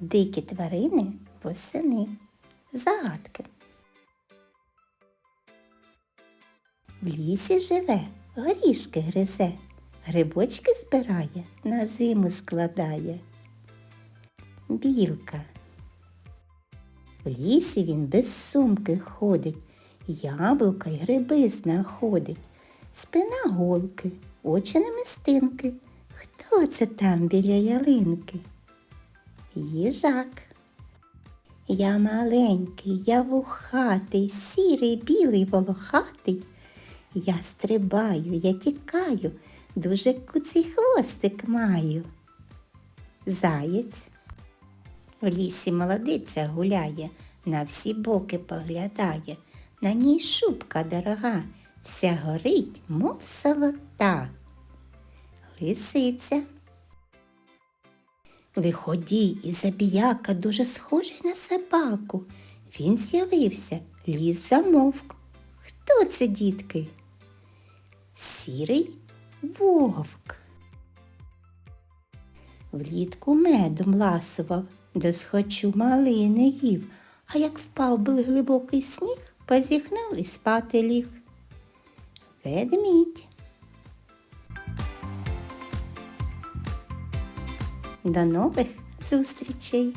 Дикі тварини восени. Загадки. В лісі живе, горішки гризе, грибочки збирає, на зиму складає. Білка. В лісі він без сумки ходить, яблука й гриби знаходить. Спина голки, очі намистинки. Хто це там біля ялинки? Їжак. Я маленький, я вухатий, сірий, білий, волохатий. Я стрибаю, я тікаю, дуже куций хвостик маю. Заєць. В лісі молодиця гуляє, на всі боки поглядає. На ній шубка дорога, вся горить, мов солота. Лисиця. Лиходій і забіяка дуже схожий на собаку. Він з'явився, ліс замовк. Хто це, дітки? Сірий вовк. Влітку медом ласував, до схочу малини їв, а як впав був глибокий сніг, позіхнув і спати ліг. Ведмідь. До нових зустрічей!